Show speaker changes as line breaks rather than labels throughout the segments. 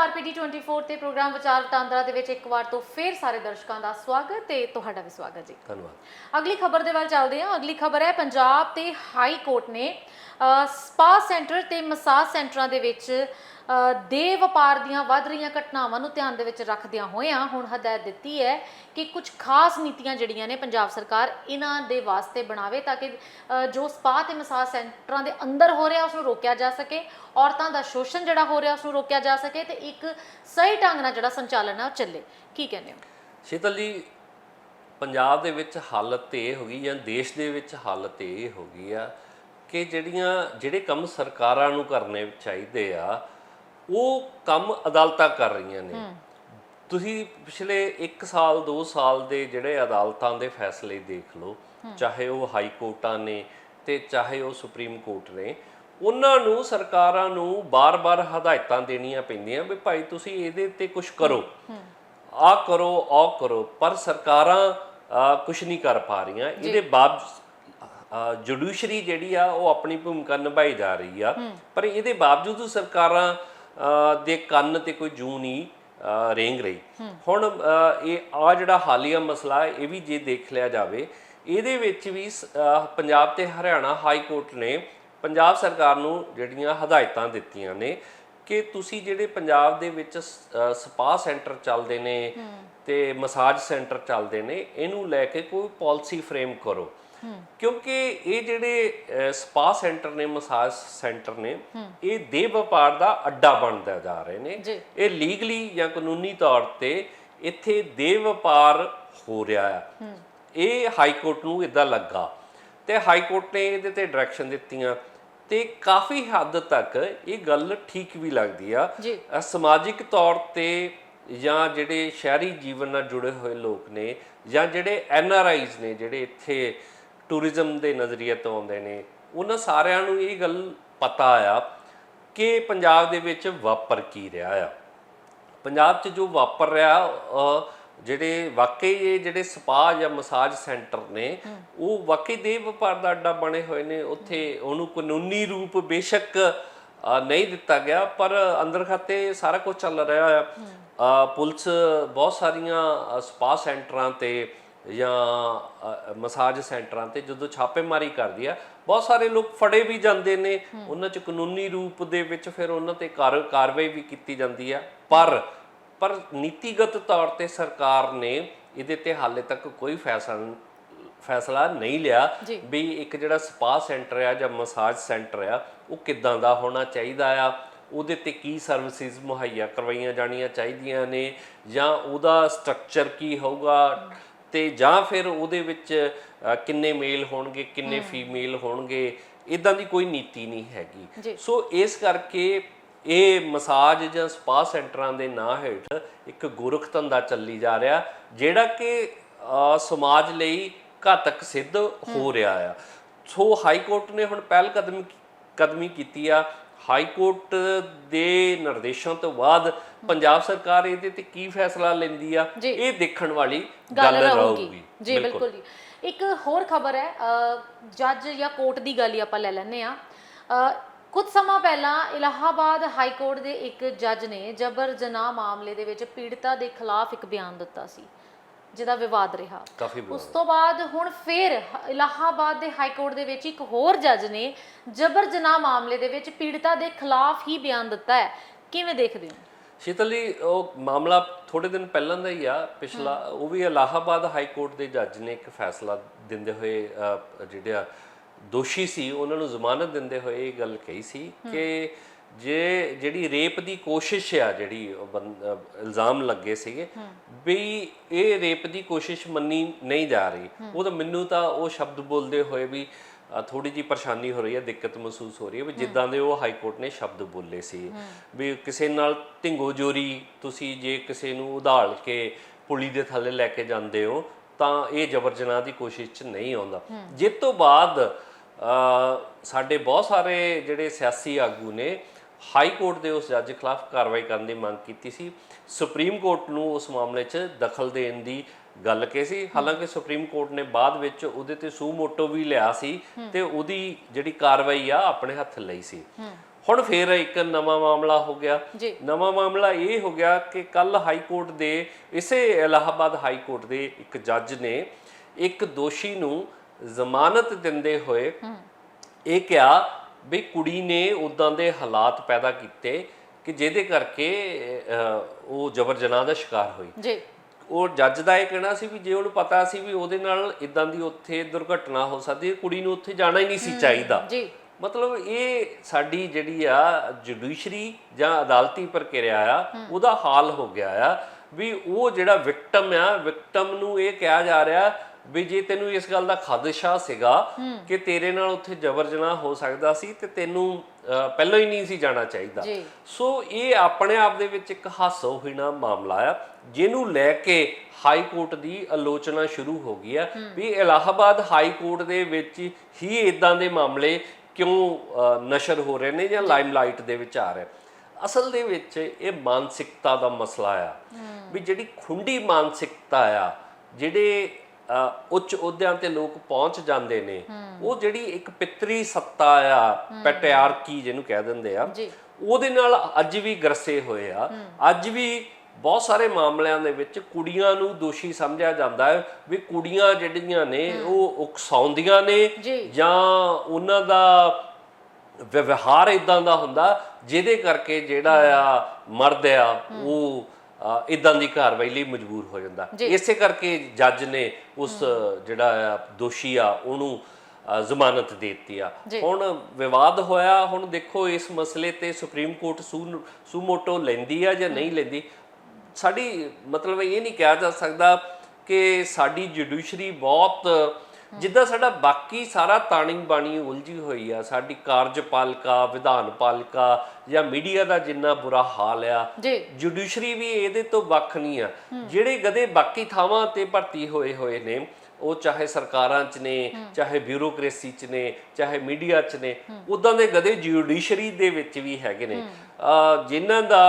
RPD 24 ਤੇ programme ਵਿਚਾਰ ਵਟਾਂਦਰਾ ਦੇ ਵਿੱਚ ਇੱਕ ਵਾਰ ਤੋਂ ਫੇਰ ਸਾਰੇ ਦਰਸ਼ਕਾਂ ਦਾ ਸਵਾਗਤ ਤੇ ਤੁਹਾਡਾ ਵੀ ਸਵਾਗਤ ਜੀ।
ਧੰਨਵਾਦ।
ਅਗਲੀ ਖਬਰ ਦੇ ਵੱਲ ਚੱਲਦੇ ਹਾਂ। ਅਗਲੀ ਖਬਰ ਹੈ ਪੰਜਾਬ ਤੇ ਹਾਈ ਕੋਰਟ ਨੇ ਸਪਾ ਸੈਂਟਰ ਤੇ ਮਸਾਜ ਸੈਂਟਰਾਂ ਦੇ ਵਿੱਚ ਦੇ ਵਪਾਰ ਦੀਆਂ ਵੱਧ ਰਹੀਆਂ ਘਟਨਾਵਾਂ ਨੂੰ ਧਿਆਨ ਦੇ ਵਿੱਚ ਰੱਖਦਿਆਂ ਹੋਇਆਂ ਹੁਣ ਹਦਾਇਤ ਦਿੱਤੀ ਹੈ ਕਿ ਕੁਝ ਖਾਸ ਨੀਤੀਆਂ ਜਿਹੜੀਆਂ ਨੇ ਪੰਜਾਬ ਸਰਕਾਰ ਇਹਨਾਂ ਦੇ ਵਾਸਤੇ ਬਣਾਵੇ ਤਾਂ ਕਿ ਜੋ ਸਪਾ ਤੇ ਮਸਾਜ ਸੈਂਟਰਾਂ ਦੇ ਅੰਦਰ ਹੋ ਰਿਹਾ ਉਸ ਨੂੰ ਰੋਕਿਆ ਜਾ ਸਕੇ, ਔਰਤਾਂ ਦਾ ਸ਼ੋਸ਼ਣ ਜਿਹੜਾ ਹੋ ਰਿਹਾ ਉਸ ਨੂੰ ਰੋਕਿਆ ਜਾ ਸਕੇ ਤੇ ਇੱਕ ਸਹੀ ਢੰਗ ਨਾਲ ਜਿਹੜਾ ਸੰਚਾਲਨ ਆ ਉਹ ਚੱਲੇ। ਕੀ ਕਹਿੰਦੇ ਹੋ?
ਸ਼ੀਤਲ ਜੀ, ਪੰਜਾਬ ਦੇ ਵਿੱਚ ਹਾਲਤ ਇਹ ਹੋ ਗਈ ਜਾਂ ਦੇਸ਼ ਦੇ ਵਿੱਚ ਹਾਲਤ ਇਹ ਹੋ ਗਈ ਆ ਕਿ ਜਿਹੜੀਆਂ, ਜਿਹੜੇ ਕੰਮ ਸਰਕਾਰਾਂ ਨੂੰ ਕਰਨੇ ਚਾਹੀਦੇ ਆ ਉਹ ਕੰਮ ਅਦਾਲਤਾਂ ਕਰ ਰਹੀਆਂ ਨੇ। ਤੁਸੀਂ ਪਿਛਲੇ 1 ਸਾਲ 2 ਸਾਲ ਦੇ ਜਿਹੜੇ ਅਦਾਲਤਾਂ ਦੇ ਫੈਸਲੇ ਦੇਖ ਲਓ ਚਾਹੇ ਉਹ ਹਾਈ ਕੋਰਟਾਂ ਨੇ ਤੇ ਚਾਹੇ ਉਹ ਸੁਪਰੀਮ ਕੋਰਟ ਨੇ ਉਹਨਾਂ ਨੂੰ ਸਰਕਾਰਾਂ ਨੂੰ ਬਾਰ-ਬਾਰ ਹਦਾਇਤਾਂ ਦੇਣੀਆਂ ਪੈਂਦੀਆਂ ਵੀ ਭਾਈ ਤੁਸੀਂ ਇਹਦੇ ਤੇ ਕੁਝ ਕਰੋ। ਆ ਕਰੋ ਆ ਕਰੋ ਪਰ ਸਰਕਾਰਾਂ ਕੁਝ ਨਹੀਂ ਕਰ ਪਾ ਰਹੀਆਂ। ਇਹਦੇ ਬਾਵਜੂਦ ਜੁਡੀਸ਼ਰੀ ਜਿਹੜੀ ਆ ਉਹ ਆਪਣੀ ਭੂਮਿਕਾ ਨਿਭਾਈ ਜਾ ਰਹੀ ਆ। ਪਰ ਇਹਦੇ ਬਾਵਜੂਦ ਸਰਕਾਰਾਂ ਦੇ ਕੰਨ ਤੇ ਕੋਈ ਜੂ ਨਹੀਂ ਰੇਂਗ ਰਹੀ। ਹੁਣ ਇਹ ਆ ਜਿਹੜਾ ਹਾਲੀਆ ਮਸਲਾ ਹੈ, ਇਹ ਵੀ ਜੇ ਦੇਖ ਲਿਆ ਜਾਵੇ ਇਹਦੇ ਵਿੱਚ ਵੀ ਪੰਜਾਬ ਤੇ ਹਰਿਆਣਾ ਹਾਈ ਕੋਰਟ ਨੇ ਪੰਜਾਬ ਸਰਕਾਰ ਨੂੰ ਜਿਹੜੀਆਂ ਹਦਾਇਤਾਂ ਦਿੱਤੀਆਂ ਨੇ ਕਿ ਤੁਸੀਂ ਜਿਹੜੇ ਪੰਜਾਬ ਦੇ ਵਿੱਚ ਸਪਾ ਸੈਂਟਰ ਚੱਲਦੇ ਨੇ ਤੇ ਮਸਾਜ ਸੈਂਟਰ ਚੱਲਦੇ ਨੇ ਇਹਨੂੰ ਲੈ ਕੇ ਕੋਈ ਪਾਲਿਸੀ ਫਰੇਮ ਕਰੋ। ਕਿਉਂਕਿ ਇਹ ਜਿਹੜੇ ਸਪਾ ਸੈਂਟਰ ਨੇ ਮਸਾਜ ਸੈਂਟਰ ਨੇ ਇਹ ਦੇਹ ਵਪਾਰ ਦਾ ਅੱਡਾ ਬਣਦਾ ਜਾ ਰਹੇ ਨੇ। ਇਹ ਲੀਗਲੀ ਜਾਂ ਕਾਨੂੰਨੀ ਤੌਰ ਤੇ ਇੱਥੇ ਦੇਹ ਵਪਾਰ ਹੋ ਰਿਹਾ ਆ। ਇਹ ਹਾਈ ਕੋਰਟ ਨੂੰ ਇਦਾਂ ਲੱਗਾ ਤੇ ਹਾਈ ਕੋਰਟ ਨੇ ਇਹਦੇ ਤੇ ਡਾਇਰੈਕਸ਼ਨ ਦਿੱਤੀਆਂ ਤੇ ਕਾਫੀ ਹੱਦ ਤੱਕ ਇਹ ਗੱਲ ਠੀਕ ਵੀ ਲੱਗਦੀ ਆ। ਸਮਾਜਿਕ ਤੌਰ ਤੇ ਜਾਂ ਜਿਹੜੇ ਸ਼ਹਿਰੀ ਜੀਵਨ ਨਾਲ ਜੁੜੇ ਹੋਏ ਲੋਕ ਨੇ ਜਾਂ ਜਿਹੜੇ ਐਨ ਆਰ ਆਈਜ਼ ਨੇ ਜਿਹੜੇ ਇੱਥੇ ਟੂਰਿਜ਼ਮ ਦੇ ਨਜ਼ਰੀਏ ਤੋਂ ਆਉਂਦੇ ਨੇ। ਉਹਨਾਂ ਸਾਰਿਆਂ ਨੂੰ ਇਹ ਗੱਲ ਪਤਾ ਆ ਕਿ ਪੰਜਾਬ ਦੇ ਵਿੱਚ ਵਾਪਰ ਕੀ ਰਿਹਾ ਆ। ਪੰਜਾਬ 'ਚ ਜੋ ਵਾਪਰ ਰਿਹਾ ਜਿਹੜੇ ਵਾਕਈ ਇਹ ਜਿਹੜੇ ਸਪਾ ਜਾਂ ਮਸਾਜ ਸੈਂਟਰ ਨੇ ਉਹ ਵਾਕਈ ਦੇ ਵਪਾਰ ਦਾ ਅੱਡਾ ਬਣੇ ਹੋਏ ਨੇ। ਉੱਥੇ ਉਹਨੂੰ ਕਾਨੂੰਨੀ ਰੂਪ ਬੇਸ਼ੱਕ ਨਹੀਂ ਦਿੱਤਾ ਗਿਆ ਪਰ ਅੰਦਰ ਖਾਤੇ ਸਾਰਾ ਕੁਝ ਚੱਲ ਰਿਹਾ ਆ। ਪੁਲਿਸ ਬਹੁਤ ਸਾਰੀਆਂ ਸਪਾ ਸੈਂਟਰਾਂ ਤੇ ਜਾਂ ਮਸਾਜ ਸੈਂਟਰਾਂ ਤੇ ਜਦੋਂ ਛਾਪੇਮਾਰੀ ਕਰਦੀ ਆ ਬਹੁਤ ਸਾਰੇ ਲੋਕ ਫੜੇ ਵੀ ਜਾਂਦੇ ਨੇ। ਉਹਨਾਂ 'ਚ ਕਾਨੂੰਨੀ ਰੂਪ ਦੇ ਵਿੱਚ ਫਿਰ ਉਹਨਾਂ ਤੇ ਕਾਰ- ਕਾਰਵਾਈ ਵੀ ਕੀਤੀ ਜਾਂਦੀ ਆ। ਪਰ ਪਰ ਨੀਤੀਗਤ ਤੌਰ ਤੇ ਸਰਕਾਰ ਨੇ ਇਹਦੇ ਤੇ ਹਾਲੇ ਤੱਕ ਕੋਈ ਫੈਸਲਾ ਫੈਸਲਾ ਨਹੀਂ ਲਿਆ। ਵੀ ਇੱਕ ਜਿਹੜਾ ਸਪਾ ਸੈਂਟਰ ਆ ਜਾਂ ਮਸਾਜ ਸੈਂਟਰ ਆ ਉਹ ਕਿੱਦਾਂ ਦਾ ਹੋਣਾ ਚਾਹੀਦਾ ਆ। ਉਹਦੇ ਤੇ ਕੀ ਸਰਵਿਸਿਜ਼ ਮੁਹੱਈਆ ਕਰਵਾਈਆਂ ਜਾਣੀਆਂ ਚਾਹੀਦੀਆਂ ਨੇ ਜਾਂ ਉਹਦਾ ਸਟਰਕਚਰ ਕੀ ਹੋਊਗਾ? ਤੇ ਜਾਂ ਫਿਰ ਉਹਦੇ ਵਿੱਚ ਕਿੰਨੇ ਮੇਲ ਹੋਣਗੇ ਕਿੰਨੇ ਫੀਮੇਲ ਹੋਣਗੇ ਇਦਾਂ ਦੀ ਕੋਈ ਨੀਤੀ ਨਹੀਂ। ਹੈਗੀ। ਸੋ ਇਸ ਕਰਕੇ ਇਹ ਮਸਾਜ ਜਾਂ ਸਪਾ ਸੈਂਟਰਾਂ ਦੇ ਨਾਂ ਹੇਠ ਇੱਕ ਗੋਰਖ ਧੰਦਾ ਚੱਲੀ ਜਾ ਰਿਹਾ ਜਿਹੜਾ ਕਿ ਸਮਾਜ ਲਈ ਘਾਤਕ ਸਿੱਧ ਹੋ। ਰਿਹਾ ਆ। ਸੋ ਹਾਈ ਕੋਰਟ ਨੇ ਹੁਣ ਪਹਿਲ ਕਦਮ ਕਦਮੀ ਕੀਤੀ ਆ ਹਾਈ ਕੋਰਟ ਦੇ ਨਿਰਦੇਸ਼ਾਂ ਤੋਂ ਬਾਅਦ ਪੰਜਾਬ ਸਰਕਾਰ ਇਹਦੇ ਤੇ ਕੀ ਫੈਸਲਾ ਲੈਂਦੀ ਆ। ਇਹ ਦੇਖਣ ਵਾਲੀ
ਗੱਲ ਰਹੂਗੀ। ਜੀ ਬਿਲਕੁਲ। ਜੀ। ਇੱਕ ਹੋਰ ਖਬਰ ਹੈ ਜੱਜ ਜਾਂ ਕੋਰਟ ਦੀ ਗੱਲ ਹੀ ਆਪਾਂ ਲੈ ਲੈਂਦੇ ਆ ਕੁਝ ਸਮਾਂ ਪਹਿਲਾਂ ਇਲਾਹਾਬਾਦ ਹਾਈ ਕੋਰਟ ਦੇ ਇੱਕ ਜੱਜ ਨੇ ਜਬਰ ਜਨਾਹ ਮਾਮਲੇ ਦੇ ਵਿੱਚ ਪੀੜਤਾ ਦੇ ਖਿਲਾਫ ਇੱਕ ਬਿਆਨ ਦਿੱਤਾ ਸੀ। ਜਿਹਦਾ ਵਿਵਾਦ ਰਿਹਾ।
ਕਾਫੀ
ਉਸ ਤੋਂ ਬਾਅਦ ਹੁਣ ਫੇਰ ਇਲਾਹਾਬਾਦ ਦੇ ਹਾਈ ਕੋਰਟ ਦੇ ਵਿੱਚ ਇੱਕ ਹੋਰ ਜੱਜ ਨੇ ਜਬਰ ਜਨਾਹ ਮਾਮਲੇ ਦੇ ਵਿੱਚ ਪੀੜਤਾ ਦੇ ਖਿਲਾਫ ਹੀ ਬਿਆਨ ਦਿੱਤਾ ਹੈ। ਕਿਵੇਂ ਦੇਖਦੇ ਹੋ?
ਸ਼ੀਤਲ ਜੀ ਉਹ ਮਾਮਲਾ ਥੋੜੇ ਦਿਨ ਪਹਿਲਾਂ ਦਾ ਹੀ ਆ। ਪਿਛਲਾ ਉਹ ਵੀ ਇਲਾਹਾਬਾਦ ਹਾਈ ਕੋਰਟ ਦੇ ਜੱਜ ਨੇ ਇੱਕ ਫੈਸਲਾ ਦਿੰਦੇ ਹੋਏ ਜਿਹੜੇ ਦੋਸ਼ੀ ਸੀ ਉਹਨਾਂ ਨੂੰ ਜ਼ਮਾਨਤ ਦਿੰਦੇ ਹੋਏ ਇਹ ਗੱਲ ਕਹੀ ਸੀ ਕਿ ਜੇ ਜਿਹੜੀ ਰੇਪ ਦੀ ਕੋਸ਼ਿਸ਼ ਆ ਜਿਹੜੀ ਇਲਜ਼ਾਮ ਲੱਗੇ ਸੀਗੇ ਵੀ ਇਹ ਰੇਪ ਦੀ ਕੋਸ਼ਿਸ਼ ਮੰਨੀ ਨਹੀਂ ਜਾ ਰਹੀ। ਉਹ ਤਾਂ ਮੈਨੂੰ ਤਾਂ ਉਹ ਸ਼ਬਦ ਬੋਲਦੇ ਹੋਏ ਵੀ ਥੋੜੀ ਜੀ ਪਰੇਸ਼ਾਨੀ ਹੋ ਰਹੀ ਹੈ ਦਿੱਕਤ ਮਹਿਸੂਸ ਹੋ ਰਹੀ ਹੈ ਵੀ ਜਿੱਦਾਂ ਦੇ ਉਹ ਹਾਈ ਕੋਰਟ ਨੇ ਸ਼ਬਦ ਬੋਲੇ ਸੀ। ਵੀ ਕਿਸੇ ਨਾਲ ਢਿੰਗੋ ਜੋਰੀ ਤੁਸੀਂ ਜੇ ਕਿਸੇ ਨੂੰ ਉਧਾਲ ਕੇ ਪੁਲੀ ਦੇ ਥੱਲੇ ਲੈ ਕੇ ਜਾਂਦੇ ਹੋ ਤਾਂ ਇਹ ਜਬਰ ਜਨਾਹ ਦੀ ਕੋਸ਼ਿਸ਼ 'ਚ ਨਹੀਂ ਆਉਂਦਾ। ਜਿਸ ਤੋਂ ਬਾਅਦ ਸਾਡੇ ਬਹੁਤ ਸਾਰੇ ਜਿਹੜੇ ਸਿਆਸੀ ਆਗੂ ਨੇ ਹਾਈ ਕੋਰਟ ਦੇ ਉਸ ਜੱਜ ਖਿਲਾਫ ਕਾਰਵਾਈ ਕਰਨ ਦੀ ਮੰਗ ਕੀਤੀ ਸੀ। ਸੁਪਰੀਮ ਕੋਰਟ ਨੂੰ ਉਸ ਮਾਮਲੇ 'ਚ ਦਖਲ ਦੇਣ ਦੀ ਗੱਲ ਕਹੀ ਸੀ। ਹਾਲਾਂਕਿ ਸੁਪਰੀਮ ਕੋਰਟ ਨੇ ਬਾਅਦ ਵਿੱਚ ਉਹਦੇ ਤੇ ਸੂ ਮੋਟੋ ਵੀ ਲਿਆ ਸੀ ਤੇ ਉਹਦੀ ਜਿਹੜੀ ਕਾਰਵਾਈ ਆ ਆਪਣੇ ਹੱਥ ਲਈ ਸੀ। ਹੁਣ ਫੇਰ ਇੱਕ ਨਵਾਂ ਮਾਮਲਾ ਹੋ ਗਿਆ। ਨਵਾਂ ਮਾਮਲਾ ਇਹ ਹੋ ਗਿਆ ਕਿ ਕੱਲ ਹਾਈ ਕੋਰਟ ਦੇ ਇਸੇ ਇਲਾਹਾਬਾਦ ਹਾਈ ਕੋਰਟ ਦੇ ਇੱਕ ਜੱਜ ਨੇ ਇੱਕ ਦੋਸ਼ੀ ਨੂੰ ਜ਼ਮਾਨਤ ਦਿੰਦੇ ਹੋਏ ਇਹ ਕਿਹਾ ਵੀ ਕੁੜੀ ਨੇ ਉਦਾਂ ਦੇ ਹਾਲਾਤ ਪੈਦਾ ਕੀਤੇ ਕਿ ਜਿਹਦੇ ਕਰਕੇ ਉਹ ਜਬਰ ਜਨਾਹ ਦਾ ਸ਼ਿਕਾਰ ਹੋਈ।
ਜੀ।
ਉਹ ਜੱਜ ਦਾ ਇਹ ਕਹਿਣਾ ਸੀ ਵੀ ਜੇ ਉਹਨੂੰ ਪਤਾ ਸੀ ਵੀ ਉਹਦੇ ਨਾਲ ਇਦਾਂ ਦੀ ਉੱਥੇ ਦੁਰਘਟਨਾ ਹੋ ਸਕਦੀ ਹੈ ਕੁੜੀ ਨੂੰ ਉੱਥੇ ਜਾਣਾ ਹੀ ਨਹੀਂ ਸੀ ਚਾਹੀਦਾ।
ਜੀ।
ਮਤਲਬ ਇਹ ਸਾਡੀ ਜਿਹੜੀ ਆ ਜੁਡੀਸ਼ਰੀ ਜਾਂ ਅਦਾਲਤੀ ਪ੍ਰਕਿਰਿਆ ਆ ਉਹਦਾ ਹਾਲ ਹੋ ਗਿਆ ਆ ਵੀ ਉਹ ਜਿਹੜਾ ਵਿਕਟਮ ਆ ਵਿਕਟਮ ਨੂੰ ਇਹ ਕਿਹਾ ਜਾ ਰਿਹਾ ਵੀ ਜੇ ਤੈਨੂੰ ਇਸ ਗੱਲ ਦਾ ਖਦਸ਼ਾ ਸੀਗਾ ਕਿ ਤੇਰੇ ਨਾਲ ਉੱਥੇ ਜਬਰ ਜਨਾਹ ਹੋ ਸਕਦਾ ਸੀ ਤੇ ਤੈਨੂੰ ਪਹਿਲਾਂ ਹੀ ਨਹੀਂ ਸੀ ਜਾਣਾ ਚਾਹੀਦਾ। ਸੋ ਇਹ ਆਪਣੇ ਆਪ ਦੇ ਵਿੱਚ ਇੱਕ ਹਾਸੋ ਹੀਣਾ ਮਾਮਲਾ ਆ ਜਿਹਨੂੰ ਲੈ ਕੇ ਹਾਈ ਕੋਰਟ ਦੀ ਆਲੋਚਨਾ ਸ਼ੁਰੂ ਹੋ ਗਈ ਆ ਵੀ ਇਲਾਹਾਬਾਦ ਹਾਈ ਕੋਰਟ ਦੇ ਵਿੱਚ ਹੀ ਇਦਾਂ ਦੇ ਮਾਮਲੇ ਕਿਉਂ ਨਸ਼ਰ ਹੋ ਰਹੇ ਨੇ ਜਾਂ ਲਾਈਮਲਾਈਟ ਦੇ ਵਿੱਚ ਆ ਰਹੇ। ਅਸਲ ਦੇ ਵਿੱਚ ਇਹ ਮਾਨਸਿਕਤਾ ਦਾ ਮਸਲਾ ਆ ਵੀ ਜਿਹੜੀ ਖੁੰਡੀ ਮਾਨਸਿਕਤਾ ਆ ਜਿਹੜੇ ਉੱਚ ਅਹੁਦਿਆਂ ਤੇ ਲੋਕ ਪਹੁੰਚ ਜਾਂਦੇ ਨੇ। ਉਹ ਜਿਹੜੀ ਇੱਕ ਪਿਤਰੀ ਸੱਤਾ ਆ ਪੈਟਿਆਰਕੀ ਜਿਹਨੂੰ ਕਹਿ ਦਿੰਦੇ ਆ ਉਹਦੇ ਨਾਲ ਅੱਜ ਵੀ ਗਰਸੇ ਹੋਏ ਆ। ਅੱਜ ਵੀ ਬਹੁਤ ਸਾਰੇ ਮਾਮਲਿਆਂ ਦੇ ਵਿੱਚ ਕੁੜੀਆਂ ਨੂੰ ਦੋਸ਼ੀ ਸਮਝਿਆ ਜਾਂਦਾ ਹੈ ਵੀ ਕੁੜੀਆਂ ਜਿਹੜੀਆਂ ਨੇ ਉਹ ਉਕਸਾਉਂਦੀਆਂ ਨੇ।
ਜਾਂ।
ਉਹਨਾਂ ਦਾ ਵਿਵਹਾਰ ਇਦਾਂ ਦਾ ਹੁੰਦਾ ਜਿਹਦੇ ਕਰਕੇ ਜਿਹੜਾ ਆ ਮਰਦ ਆ ਉਹ ਇਦਾਂ ਦੀ ਕਾਰਵਾਈ ਲਈ ਮਜਬੂਰ ਹੋ ਜਾਂਦਾ। ਇਸੇ ਕਰਕੇ ਜੱਜ ਨੇ ਉਸ ਜਿਹੜਾ ਦੋਸ਼ੀ ਆ ਉਹਨੂੰ ਜ਼ਮਾਨਤ ਦੇ ਦਿੱਤੀ ਆ। ਹੁਣ ਵਿਵਾਦ ਹੋਇਆ ਹੁਣ ਦੇਖੋ ਇਸ ਮਸਲੇ ਤੇ ਸੁਪਰੀਮ ਕੋਰਟ ਸੂ ਸੂਮੋਟੋ ਲੈਂਦੀ ਆ ਜਾਂ ਨਹੀਂ ਲੈਂਦੀ? ਸਾਡੀ ਮਤਲਬ ਇਹ ਨਹੀਂ ਕਿਹਾ ਜਾ ਸਕਦਾ ਕਿ ਸਾਡੀ ਜੁਡੀਸ਼ਰੀ ਬਹੁਤ ਜਿੱਦਾਂ ਸਾਡਾ ਬਾਕੀ ਸਾਰਾ ਤਾਣੀ ਬਾਣੀ ਉਲਝੀ ਹੋਈ ਆ ਸਾਡੀ ਕਾਰਜਪਾਲਿਕਾ ਵਿਧਾਨ ਪਾਲਿਕਾ ਜਾਂ ਮੀਡੀਆ ਦਾ ਜਿੰਨਾ ਬੁਰਾ ਹਾਲ ਆ ਜੁਡੀਸ਼ਰੀ ਵੀ ਇਹਦੇ ਤੋਂ ਵੱਖ ਨਹੀਂ ਆ। ਜਿਹੜੇ ਗਧੇ ਬਾਕੀ ਥਾਵਾਂ ਤੇ ਭਰਤੀ ਹੋਏ ਹੋਏ ਨੇ ਉਹ ਚਾਹੇ ਸਰਕਾਰਾਂ 'ਚ ਨੇ ਚਾਹੇ ਬਿਊਰੋਕ੍ਰੇਸੀ 'ਚ ਨੇ ਚਾਹੇ ਮੀਡੀਆ 'ਚ ਨੇ ਉਦਾਂ ਦੇ ਗਧੇ ਜੁਡੀਸ਼ਰੀ ਦੇ ਵਿੱਚ ਵੀ ਹੈਗੇ ਨੇ। ਜਿਨ੍ਹਾਂ ਦਾ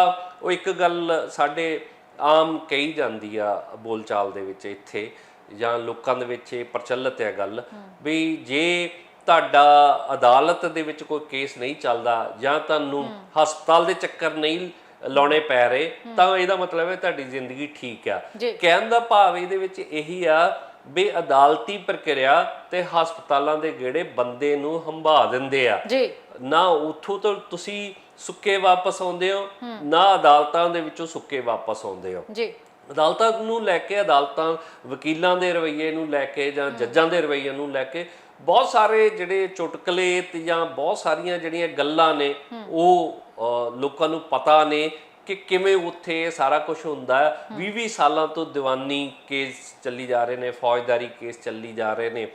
ਉਹ ਇੱਕ ਗੱਲ ਸਾਡੇ ਆਮ ਕਹੀ ਜਾਂਦੀ ਆ ਬੋਲਚਾਲ ਦੇ ਵਿੱਚ ਇੱਥੇ ਜਾਂ ਲੋਕਾਂ ਦੇ ਵਿੱਚ ਇਹ ਪ੍ਰਚਲਿਤ ਹੈ ਗੱਲ ਵੀ ਜੇ ਤੁਹਾਡਾ ਅਦਾਲਤ ਦੇ ਵਿੱਚ ਕੋਈ ਕੇਸ ਨਹੀਂ ਚੱਲਦਾ ਜਾਂ ਤੁਹਾਨੂੰ ਹਸਪਤਾਲ ਦੇ ਚੱਕਰ ਨਹੀਂ ਲਾਉਣੇ ਪੈ ਰਹੇ ਤਾਂ ਇਹਦਾ ਮਤਲਬ ਹੈ ਤੁਹਾਡੀ ਜ਼ਿੰਦਗੀ ਠੀਕ ਆ। ਕਹਿਣ ਦਾ ਭਾਵ ਇਹਦੇ ਵਿੱਚ ਇਹੀ ਆ ਵੀ ਅਦਾਲਤੀ ਪ੍ਰਕਿਰਿਆ ਤੇ ਹਸਪਤਾਲਾਂ ਦੇ ਗੇੜੇ ਬੰਦੇ ਨੂੰ ਹੰਭਾ ਦਿੰਦੇ ਆ।
ਜੀ।
ਨਾ ਉਥੋਂ ਤੋਂ ਤੁਸੀਂ ਸੁੱਕੇ ਵਾਪਸ ਆਉਂਦੇ ਹੋ। ਨਾ ਅਦਾਲਤਾਂ ਦੇ ਵਿੱਚੋਂ ਸੁੱਕੇ ਵਾਪਸ ਆਉਂਦੇ ਹੋ।
ਜੀ।
ਅਦਾਲਤਾਂ ਨੂੰ ਲੈ ਕੇ ਅਦਾਲਤਾਂ ਵਕੀਲਾਂ ਦੇ ਰਵੱਈਏ ਨੂੰ ਲੈ ਕੇ ਜਾਂ ਜੱਜਾਂ ਦੇ ਰਵੱਈਏ ਨੂੰ ਲੈ ਕੇ ਬਹੁਤ ਸਾਰੇ ਜਿਹੜੇ ਚੁਟਕਲੇ ਤੇ ਜਾਂ ਬਹੁਤ ਸਾਰੀਆਂ ਜਿਹੜੀਆਂ ਗੱਲਾਂ ਨੇ ਉਹ ਲੋਕਾਂ ਨੂੰ ਪਤਾ ਨੇ ਕਿ ਕਿਵੇਂ ਉੱਥੇ ਸਾਰਾ ਕੁਝ ਹੁੰਦਾ ਹੈ। 20 20 ਸਾਲਾਂ ਤੋਂ ਦੀਵਾਨੀ ਕੇਸ ਚੱਲੀ ਜਾ ਰਹੇ ਨੇ ਫੌਜਦਾਰੀ ਕੇਸ ਚੱਲੀ ਜਾ ਰਹੇ ਨੇ।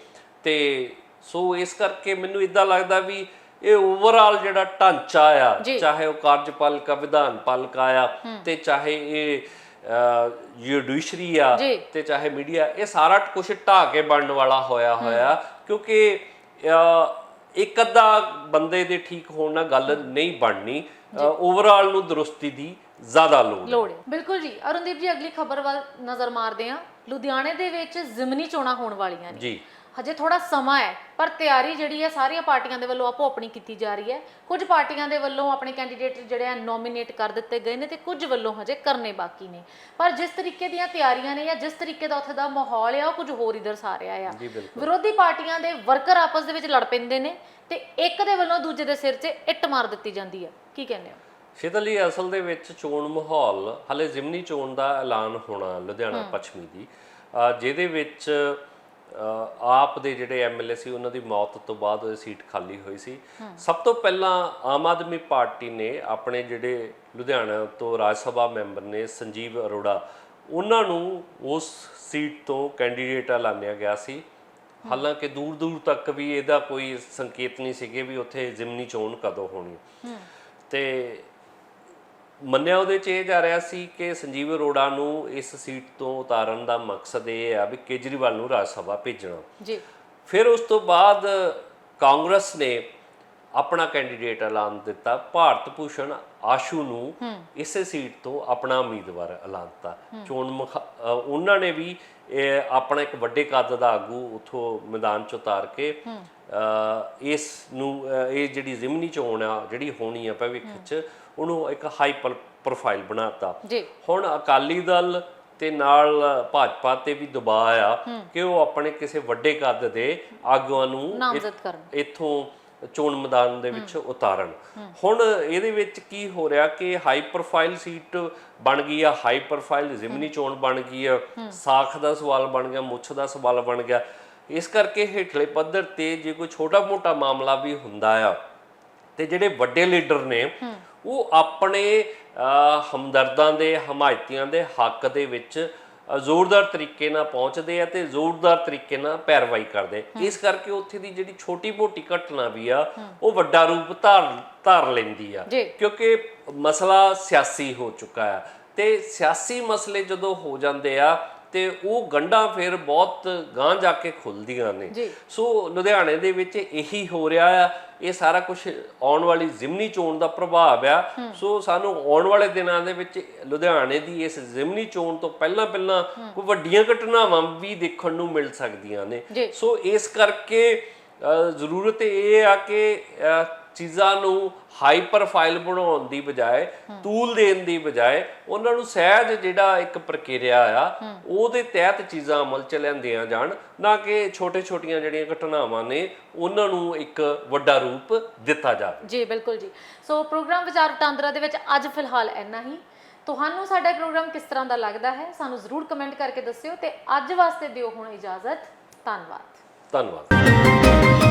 ਤੇ ਸੋ ਇਸ ਕਰਕੇ ਮੈਨੂੰ ਇਦਾਂ ਲੱਗਦਾ ਵੀ ਇਹ ਓਵਰਆਲ ਜਿਹੜਾ ਢਾਂਚਾ ਆ। ਚਾਹੇ ਉਹ ਕਾਰਜਪਾਲਿਕਾ ਵਿਧਾਨ ਪਾਲਿਕਾ ਆ ਤੇ ਚਾਹੇ ਇਹ ਜੁਡੀਸ਼ਰੀ ਆ। ਤੇ ਚਾਹੇ ਮੀਡੀਆ ਇਹ ਸਾਰਾ ਕੁਝ ਢਾ ਕੇ ਬਣਨ ਵਾਲਾ ਹੋਇਆ ਹੋਇਆ ਕਿਉਂਕਿ ਇੱਕ ਅੱਧਾ ਬੰਦੇ ਦੇ ਠੀਕ ਹੋਣ ਨਾਲ ਗੱਲ ਨਹੀਂ ਬਣਨੀ ਓਵਰਆਲ ਨੂੰ ਦਰੁਸਤੀ ਦੀ ਜ਼ਿਆਦਾ ਲੋੜ ਹੈ।
ਲੋੜ ਹੈ। ਬਿਲਕੁਲ ਜੀ। ਅਰੁਣਦੀਪ ਜੀ ਅਗਲੀ ਖਬਰ ਵੱਲ ਨਜ਼ਰ ਮਾਰਦੇ ਹਾਂ। ਲੁਧਿਆਣੇ ਦੇ ਵਿੱਚ ਜ਼ਿਮਨੀ ਚੋਣਾਂ ਹੋਣ ਵਾਲੀਆਂ ਨੇ।
ਜੀ।
ਹਜੇ ਥੋੜਾ ਸਮਾਂ ਹੈ ਪਰ ਤਿਆਰੀ ਜਿਹੜੀ ਹੈ ਸਾਰੀਆਂ ਪਾਰਟੀਆਂ ਦੇ ਵੱਲੋਂ ਆਪੋ ਆਪਣੀ ਕੀਤੀ ਜਾ ਰਹੀ ਹੈ। ਕੁਝ ਪਾਰਟੀਆਂ ਦੇ ਵੱਲੋਂ ਆਪਣੇ ਕੈਂਡੀਡੇਟ ਜਿਹੜੇ ਆ ਨੋਮੀਨੇਟ ਕਰ ਦਿੱਤੇ ਗਏ ਨੇ ਤੇ ਕੁਝ ਵੱਲੋਂ ਹਜੇ ਕਰਨੇ ਬਾਕੀ ਨੇ। ਪਰ ਜਿਸ ਤਰੀਕੇ ਦੀਆਂ ਤਿਆਰੀਆਂ ਨੇ ਜਾਂ ਜਿਸ ਤਰੀਕੇ ਦਾ ਉੱਥੇ ਦਾ ਮਾਹੌਲ ਆ ਉਹ ਕੁਝ ਹੋਰ ਹੀ ਦਰਸਾ ਰਿਹਾ ਆ। ਵਿਰੋਧੀ ਪਾਰਟੀਆਂ ਦੇ ਵਰਕਰ ਆਪਸ ਦੇ ਵਿੱਚ ਲੜ ਪੈਂਦੇ ਨੇ ਤੇ ਇੱਕ ਦੇ ਵੱਲੋਂ ਦੂਜੇ ਦੇ ਸਿਰ 'ਚ ਇੱਟ ਮਾਰ ਦਿੱਤੀ ਜਾਂਦੀ ਹੈ। ਕੀ ਕਹਿੰਦੇ ਹੋ?
ਸ਼ੀਤਲ ਜੀ ਅਸਲ ਦੇ ਵਿੱਚ ਚੋਣ ਮਾਹੌਲ ਹਲੇ ਜ਼ਿਮਨੀ ਚੋਣ ਦਾ ਐਲਾਨ ਹੋਣਾ ਲੁਧਿਆਣਾ ਪੱਛਮੀ ਦੀ। ਜਿਹਦੇ ਵਿੱਚ ਆਪ ਦੇ ਜਿਹੜੇ ਐਮਐਲਏ ਸੀ ਉਹਨਾਂ ਦੀ ਮੌਤ ਤੋਂ ਬਾਅਦ ਉਹ ਸੀਟ ਖਾਲੀ ਹੋਈ ਸੀ। ਸਭ ਤੋਂ ਪਹਿਲਾਂ ਆਮ ਆਦਮੀ ਪਾਰਟੀ ਨੇ ਆਪਣੇ ਜਿਹੜੇ ਲੁਧਿਆਣਾ ਤੋਂ ਰਾਜ ਸਭਾ ਮੈਂਬਰ ਨੇ ਸੰਜੀਵ ਅਰੋੜਾ ਉਹਨਾਂ ਨੂੰ ਉਸ ਸੀਟ ਤੋਂ ਕੈਂਡੀਡੇਟ ਐਲਾਨਿਆ ਗਿਆ ਸੀ। ਹਾਲਾਂਕਿ ਦੂਰ ਦੂਰ ਤੱਕ ਵੀ ਇਹਦਾ ਕੋਈ ਸੰਕੇਤ ਨਹੀਂ ਸੀਗੇ ਵੀ ਉੱਥੇ ਜ਼ਿਮਨੀ ਚੋਣ ਕਦੋਂ ਹੋਣੀ। ਤੇ ਮੰਨਿਆ ਉਹਦੇ ਚ ਇਹ ਜਾ ਰਿਹਾ ਸੀ ਕਿ ਸੰਜੀਵ ਅਰੋੜਾ ਨੂੰ ਇਸ ਸੀਟ ਤੋਂ ਉਤਾਰਨ ਦਾ ਮਕਸਦ ਇਹ ਆ ਵੀ ਕੇਜਰੀਵਾਲ ਨੂੰ ਰਾਜ ਸਭਾ ਭੇਜਣਾ।
ਜੀ।
ਫਿਰ ਉਸ ਤੋਂ ਬਾਅਦ ਕਾਂਗਰਸ ਨੇ ਆਪਣਾ ਕੈਂਡੀਡੇਟ ਐਲਾਨ ਦਿੱਤਾ ਭਾਰਤ ਭੂਸ਼ਣ ਆਸ਼ੂ ਨੂੰ ਇਸੇ ਸੀਟ ਤੋਂ ਆਪਣਾ ਉਮੀਦਵਾਰ ਐਲਾਨ ਦਿੱਤਾ। ਚੋਣ ਉਹਨਾਂ ਨੇ ਵੀ ਆਪਣਾ ਇੱਕ ਵੱਡੇ ਕੱਦ ਦਾ ਆਗੂ ਉਥੋਂ ਮੈਦਾਨ ਚ ਉਤਾਰ ਕੇ ਇਸ ਨੂੰ ਇਹ ਜਿਹੜੀ ਜ਼ਿਮਨੀ ਚੋਣ ਆ ਜਿਹੜੀ ਹੋਣੀ ਆ ਭਵਿੱਖ 'ਚ ਉਹਨੂੰ ਇੱਕ ਹਾਈ ਪ੍ਰੋਫਾਈਲ ਬਣਾਤਾ।
ਜੀ।
ਹੁਣ ਅਕਾਲੀ ਦਲ ਤੇ ਨਾਲ ਭਾਜਪਾ ਤੇ ਵੀ ਦਬਾਅ ਆ ਕਿ ਉਹ ਆਪਣੇ ਕਿਸੇ ਵੱਡੇ ਕੱਦ ਦੇ ਆਗੂਆਂ ਨੂੰ ਇੱਥੋਂ ਚੋਣ ਮੈਦਾਨ ਦੇ ਵਿੱਚ ਉਤਾਰਨ। ਹੁਣ ਇਹਦੇ ਵਿੱਚ ਕੀ ਹੋ ਰਿਹਾ ਕਿ ਹਾਈ ਪ੍ਰੋਫਾਈਲ ਸੀਟ ਬਣ ਗਈ ਆ ਹਾਈ ਪ੍ਰੋਫਾਈਲ ਜ਼ਿਮਨੀ ਚੋਣ ਬਣ ਗਈ ਆ ਸਾਖ ਦਾ ਸਵਾਲ ਬਣ ਗਿਆ ਮੁੱਛ ਦਾ ਸਵਾਲ ਬਣ ਗਿਆ। ਇਸ ਕਰਕੇ ਹੇਠਲੇ ਪੱਧਰ ਤੇ ਜੇ ਕੋਈ ਛੋਟਾ-ਮੋਟਾ ਮਾਮਲਾ ਵੀ ਹੁੰਦਾ ਆ ਤੇ ਜਿਹੜੇ ਵੱਡੇ ਲੀਡਰ ਨੇ ਉਹ ਆਪਣੇ ਹਮਦਰਦਾਂ ਦੇ ਹਮਾਇਤੀਆਂ ਦੇ ਹੱਕ ਦੇ ਵਿੱਚ ਜ਼ੋਰਦਾਰ ਤਰੀਕੇ ਨਾਲ ਪਹੁੰਚਦੇ ਆ ਤੇ ਜ਼ੋਰਦਾਰ ਤਰੀਕੇ ਨਾਲ ਪੈਰਵਾਈ ਕਰਦੇ। ਇਸ ਕਰਕੇ ਉੱਥੇ ਦੀ ਜਿਹੜੀ ਛੋਟੀ-ਮੋਟੀ ਘਟਨਾ ਵੀ ਆ ਉਹ ਵੱਡਾ ਰੂਪ ਧਾਰ ਧਾਰ ਲੈਂਦੀ ਆ। ਕਿਉਂਕਿ ਮਸਲਾ ਸਿਆਸੀ ਹੋ ਚੁੱਕਾ ਹੈ ਤੇ ਸਿਆਸੀ ਮਸਲੇ ਜਦੋਂ ਹੋ ਜਾਂਦੇ ਆ ਤੇ ਉਹ ਗੰਢਾਂ ਫਿਰ ਬਹੁਤ ਗਾਂਹ ਜਾ ਕੇ ਖੁੱਲਦੀਆਂ ਨੇ। ਸੋ ਲੁਧਿਆਣੇ ਦੇ ਵਿੱਚ ਇਹੀ ਹੋ ਰਿਹਾ ਆ ਇਹ ਸਾਰਾ ਕੁਝ ਆਉਣ ਵਾਲੀ ਜ਼ਿਮਨੀ ਚੋਣ ਦਾ ਪ੍ਰਭਾਵ ਆ। ਸੋ ਸਾਨੂੰ ਆਉਣ ਵਾਲੇ ਦਿਨਾਂ ਦੇ ਵਿੱਚ ਲੁਧਿਆਣੇ ਦੀ ਇਸ ਜ਼ਿਮਨੀ ਚੋਣ ਤੋਂ ਪਹਿਲਾਂ ਪਹਿਲਾਂ ਕੋਈ ਵੱਡੀਆਂ ਘਟਨਾਵਾਂ ਵੀ ਦੇਖਣ ਨੂੰ ਮਿਲ ਸਕਦੀਆਂ ਨੇ। ਸੋ ਇਸ ਕਰਕੇ ਜ਼ਰੂਰਤ ਇਹ ਆ ਕਿ ਚੀਜ਼ਾਂ ਨੂੰ ਹਾਈ ਪ੍ਰੋਫਾਈਲ ਬਣਾਉਣ ਦੀ ਬਜਾਏ ਤੂਲ ਦੇਣ ਦੀ ਬਜਾਏ ਉਹਨਾਂ ਨੂੰ ਸਹਿਜ ਜਿਹੜਾ ਇੱਕ ਪ੍ਰਕਿਰਿਆ ਆ ਉਹਦੇ ਤਹਿਤ ਚੀਜ਼ਾਂ ਅਮਲ ਚ ਲਿਆਂਦੀਆਂ ਜਾਣ ਨਾ ਕਿ ਛੋਟੇ-ਛੋਟੀਆਂ ਜਿਹੜੀਆਂ ਘਟਨਾਵਾਂ ਨੇ ਉਹਨਾਂ ਨੂੰ ਇੱਕ ਵੱਡਾ ਰੂਪ ਦਿੱਤਾ ਜਾਵੇ।
ਜੀ ਬਿਲਕੁਲ ਜੀ। ਸੋ ਪ੍ਰੋਗਰਾਮ ਵਿਚਾਰ ਵਟਾਂਦਰਾ ਦੇ ਵਿੱਚ ਅੱਜ ਫਿਲਹਾਲ ਇੰਨਾ ਹੀ। ਤੁਹਾਨੂੰ ਸਾਡਾ ਪ੍ਰੋਗਰਾਮ ਕਿਸ ਤਰ੍ਹਾਂ ਦਾ ਲੱਗਦਾ ਹੈ ਸਾਨੂੰ ਜ਼ਰੂਰ ਕਮੈਂਟ ਕਰਕੇ ਦੱਸਿਓ ਤੇ ਅੱਜ ਵਾਸਤੇ ਦਿਓ ਹੁਣ ਇਜਾਜ਼ਤ। ਧੰਨਵਾਦ।
ਧੰਨਵਾਦ।